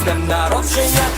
місцем народження.